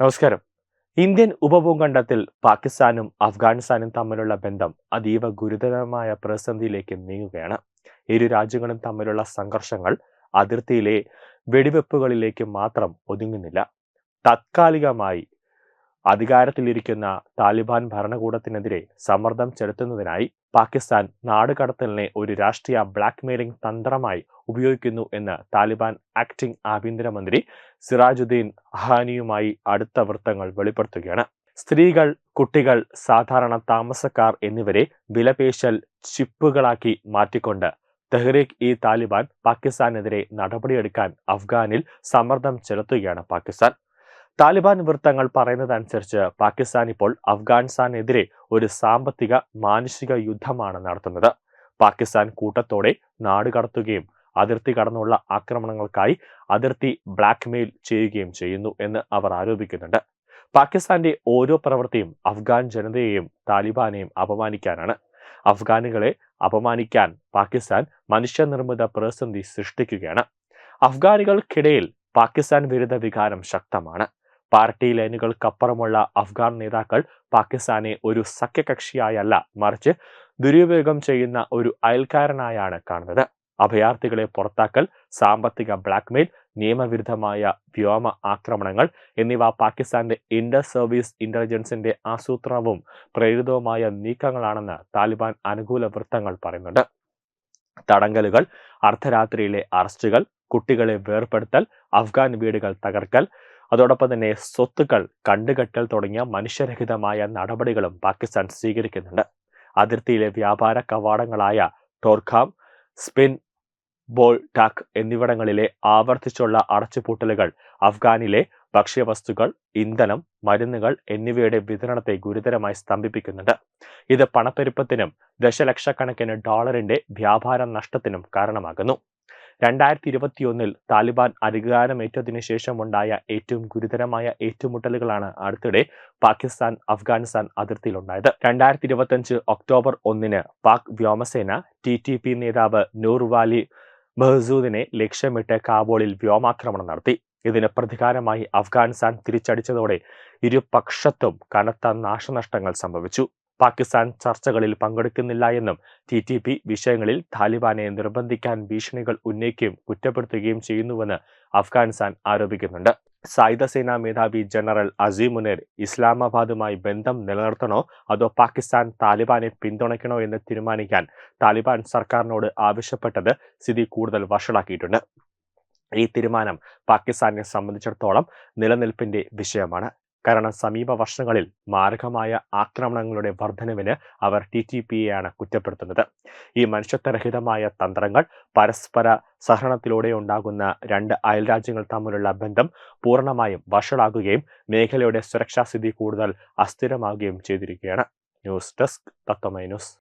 നമസ്കാരം. ഇന്ത്യൻ ഉപഭൂഖണ്ഡത്തിൽ പാകിസ്ഥാനും അഫ്ഗാനിസ്ഥാനും തമ്മിലുള്ള ബന്ധം അതീവ ഗുരുതരമായ പ്രതിസന്ധിയിലേക്ക് നീങ്ങുകയാണ്. ഇരു രാജ്യങ്ങളും തമ്മിലുള്ള സംഘർഷങ്ങൾ അതിർത്തിയിലെ വെടിവെപ്പുകളിലേക്ക് മാത്രം ഒതുങ്ങുന്നില്ല. താത്കാലികമായി അധികാരത്തിലിരിക്കുന്ന താലിബാൻ ഭരണകൂടത്തിനെതിരെ സമ്മർദ്ദം ചെലുത്തുന്നതിനായി പാകിസ്ഥാൻ നാടുകടത്തലിനെ ഒരു രാഷ്ട്രീയ ബ്ലാക്ക്മെയിലിംഗ് തന്ത്രമായി ഉപയോഗിക്കുന്നു എന്ന് താലിബാൻ ആക്ടിംഗ് ആഭ്യന്തരമന്ത്രി സിറാജുദ്ദീൻ അഹാനിയുമായി അടുത്ത വൃത്തങ്ങൾ വെളിപ്പെടുത്തുകയാണ്. സ്ത്രീകൾ കുട്ടികൾ സാധാരണ താമസക്കാർ എന്നിവരെ വിലപേശൽ ചിപ്പുകളാക്കി മാറ്റിക്കൊണ്ട് തെഹ്രീഖ് ഇ താലിബാൻ പാകിസ്ഥാനെതിരെ നടപടിയെടുക്കാൻ അഫ്ഗാനിൽ സമ്മർദ്ദം ചെലുത്തുകയാണ് പാകിസ്ഥാൻ. താലിബാൻ വൃത്തങ്ങൾ പറയുന്നതനുസരിച്ച് പാകിസ്ഥാൻ ഇപ്പോൾ അഫ്ഗാനിസ്ഥാനെതിരെ ഒരു സാമ്പത്തിക മാനുഷിക യുദ്ധമാണ് നടത്തുന്നത്. പാകിസ്ഥാൻ കൂട്ടത്തോടെ നാട് കടത്തുകയും അതിർത്തി കടന്നുള്ള ആക്രമണങ്ങൾക്കായി അതിർത്തി ബ്ലാക്ക്മെയിൽ ചെയ്യുകയും ചെയ്യുന്നു എന്ന് അവർ ആരോപിക്കുന്നുണ്ട്. പാകിസ്ഥാന്റെ ഓരോ പ്രവൃത്തിയും അഫ്ഗാൻ ജനതയെയും താലിബാനെയും അപമാനിക്കാനാണ്. അഫ്ഗാനുകളെ അപമാനിക്കാൻ പാകിസ്ഥാൻ മനുഷ്യനിർമ്മിത പ്രതിസന്ധി സൃഷ്ടിക്കുകയാണ്. അഫ്ഗാനികൾക്കിടയിൽ പാകിസ്ഥാൻ വിരുദ്ധ വികാരം ശക്തമാണ്. പാർട്ടി ലൈനുകൾക്കപ്പുറമുള്ള അഫ്ഗാൻ നേതാക്കൾ പാകിസ്ഥാനെ ഒരു സഖ്യകക്ഷിയായല്ല മറിച്ച് ദുരുപയോഗം ചെയ്യുന്ന ഒരു അയൽക്കാരനായാണ് കാണുന്നത്. അഭയാർത്ഥികളെ പുറത്താക്കൽ സാമ്പത്തിക ബ്ലാക്ക്മെയിൽ നിയമവിരുദ്ധമായ വ്യോമ ആക്രമണങ്ങൾ എന്നിവ പാകിസ്ഥാന്റെ ഇന്റർ സർവീസ് ഇന്റലിജൻസിന്റെ ആസൂത്രണവും പ്രേരിതവുമായ നീക്കങ്ങളാണെന്ന് താലിബാൻ അനുകൂല വൃത്തങ്ങൾ പറയുന്നുണ്ട്. തടങ്കലുകൾ അർദ്ധരാത്രിയിലെ അറസ്റ്റുകൾ കുട്ടികളെ വേർപെടുത്തൽ അഫ്ഗാൻ വീടുകൾ തകർക്കൽ അതോടൊപ്പം തന്നെ സ്വത്തുക്കൾ കണ്ടുകെട്ടൽ തുടങ്ങിയ മനുഷ്യരഹിതമായ നടപടികളും പാകിസ്ഥാൻ സ്വീകരിക്കുന്നുണ്ട്. അതിർത്തിയിലെ വ്യാപാര കവാടങ്ങളായ ടോർഖാം സ്പിൻ ബോൾ ടാക് എന്നിവിടങ്ങളിലെ ആവർത്തിച്ചുള്ള അടച്ചുപൂട്ടലുകൾ അഫ്ഗാനിലെ ഭക്ഷ്യവസ്തുക്കൾ ഇന്ധനം മരുന്നുകൾ എന്നിവയുടെ വിതരണത്തെ ഗുരുതരമായി സ്തംഭിപ്പിക്കുന്നുണ്ട്. ഇത് പണപ്പെരുപ്പത്തിനും ദശലക്ഷക്കണക്കിന് ഡോളറിന്റെ വ്യാപാര നഷ്ടത്തിനും കാരണമാകുന്നു. രണ്ടായിരത്തി ഇരുപത്തിയൊന്നിൽ താലിബാൻ അധികാരമേറ്റതിനു ശേഷമുണ്ടായ ഏറ്റവും ഗുരുതരമായ ഏറ്റുമുട്ടലുകളാണ് അടുത്തിടെ പാകിസ്ഥാൻ അഫ്ഗാനിസ്ഥാൻ അതിർത്തിയിലുണ്ടായത്. രണ്ടായിരത്തി ഇരുപത്തിയഞ്ച് ഒക്ടോബർ ഒന്നിന് പാക് വ്യോമസേന ടി ടി പി നേതാവ് നൂർവാലി മെഹസൂദിനെ ലക്ഷ്യമിട്ട് കാബോളിൽ വ്യോമാക്രമണം നടത്തി. ഇതിന് പ്രതികാരമായി അഫ്ഗാനിസ്ഥാൻ തിരിച്ചടിച്ചതോടെ ഇരുപക്ഷത്തും കനത്ത നാശനഷ്ടങ്ങൾ സംഭവിച്ചു. പാകിസ്ഥാൻ ചർച്ചകളിൽ പങ്കെടുക്കുന്നില്ല എന്നും ടി ടി പി വിഷയങ്ങളിൽ താലിബാനെ നിർബന്ധിക്കാൻ ഭീഷണികൾ ഉന്നയിക്കുകയും കുറ്റപ്പെടുത്തുകയും ചെയ്യുന്നുവെന്ന് അഫ്ഗാനിസ്ഥാൻ ആരോപിക്കുന്നുണ്ട്. സായുധ സേനാ മേധാവി ജനറൽ അസീമുനേർ ഇസ്ലാമാബാദുമായി ബന്ധം നിലനിർത്തണോ അതോ പാകിസ്ഥാൻ താലിബാനെ പിന്തുണയ്ക്കണോ എന്ന് തീരുമാനിക്കാൻ താലിബാൻ സർക്കാരിനോട് ആവശ്യപ്പെട്ടത് സ്ഥിതി കൂടുതൽ വഷളാക്കിയിട്ടുണ്ട്. ഈ തീരുമാനം പാകിസ്ഥാനെ സംബന്ധിച്ചിടത്തോളം നിലനിൽപ്പിന്റെ വിഷയമാണ്. കാരണം സമീപ വർഷങ്ങളിൽ മാരകമായ ആക്രമണങ്ങളുടെ വർധനവിന് അവർ ടി ടി പിയെയാണ് കുറ്റപ്പെടുത്തുന്നത്. ഈ മനുഷ്യത്വരഹിതമായ തന്ത്രങ്ങൾ പരസ്പര സഹകരണത്തിലൂടെ ഉണ്ടാകുന്ന രണ്ട് അയൽരാജ്യങ്ങൾ തമ്മിലുള്ള ബന്ധം പൂർണമായും വഷളാകുകയും മേഖലയുടെ സുരക്ഷാസ്ഥിതി കൂടുതൽ അസ്ഥിരമാകുകയും ചെയ്തിരിക്കുകയാണ്. News desk Tatwamayi news.